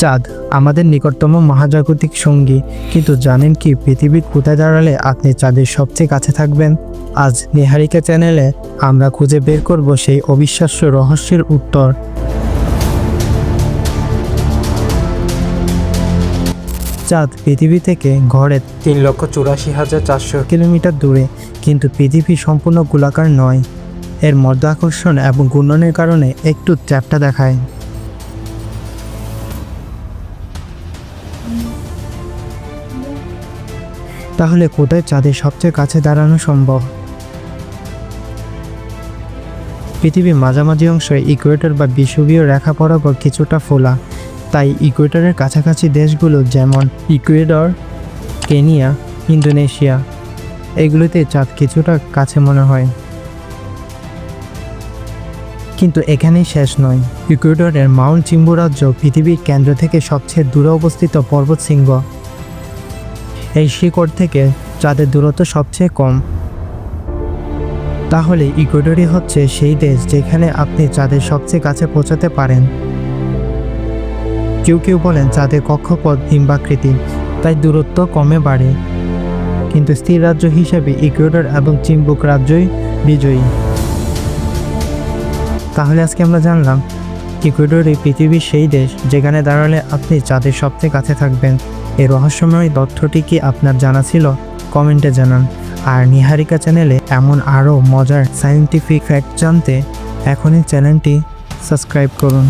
চাঁদ, আমাদের নিকটতম মহাজাগতিক সঙ্গী। কিন্তু জানেন কি পৃথিবীর কোথায় দাঁড়ালে আপনি চাঁদের সবচেয়ে কাছে থাকবেন? আজ নিহারিকা চ্যানেলে আমরা খুঁজে বের করব সেই অবিশ্বাস্য রহস্যের উত্তর। চাঁদ পৃথিবী থেকে ঘরে তিন লক্ষ চুরাশি হাজার চারশো কিলোমিটার দূরে, কিন্তু পৃথিবী সম্পূর্ণ গোলাকার নয়। এর মধ্যাকর্ষণ এবং ঘূর্ণনের কারণে একটু চ্যাপটা দেখায়। তাহলে কোথায় চাঁদের সবচেয়ে কাছে দাঁড়ানো সম্ভব? পৃথিবীর মাঝামাঝি অংশে ইকুয়েটর বা বিষুবীয় রেখা বরাবর কিছুটা ফোলা। তাই ইকুয়েটরের কাছাকাছি দেশগুলো যেমন ইকুয়েডর, কেনিয়া, ইন্দোনেশিয়া, এগুলোতে চাঁদ কিছুটা কাছে মনে হয়। কিন্তু এখানেই শেষ নয়। ইকুয়েডরের মাউন্ট চিম্বু রাজ্য পৃথিবীর কেন্দ্র থেকে সবচেয়ে দূরে অবস্থিত পর্বত শৃঙ্গ। এই শিকড় থেকে চাঁদের দূরত্ব সবচেয়ে কম। তাহলে ইকুয়েডরই হচ্ছে সেই দেশ যেখানে আপনি চাঁদের সবচেয়ে কাছে পৌঁছাতে পারেন। কেউ কেউ বলেন চাঁদের কক্ষপথ ডিম্বাকৃতি তাই দূরত্ব কমে বাড়ে। কিন্তু স্থির রাজ্য হিসেবে ইকুয়েডর এবং চিম্বুক রাজ্যই বিজয়ী। তাহলে আজকে আমরা জানলাম, ইকুয়েডর এই পৃথিবীর সেই দেশ যেখানে দাঁড়ালে আপনি চাঁদের সবচেয়ে কাছে থাকবেন। এই রহস্যময় তথ্যটি কি আপনার জানা ছিল? কমেন্টে জানান। আর নিহারিকা চ্যানেলে এমন আরও মজার সায়েন্টিফিক ফ্যাক্ট জানতে এখনই চ্যানেলটি সাবস্ক্রাইব করুন।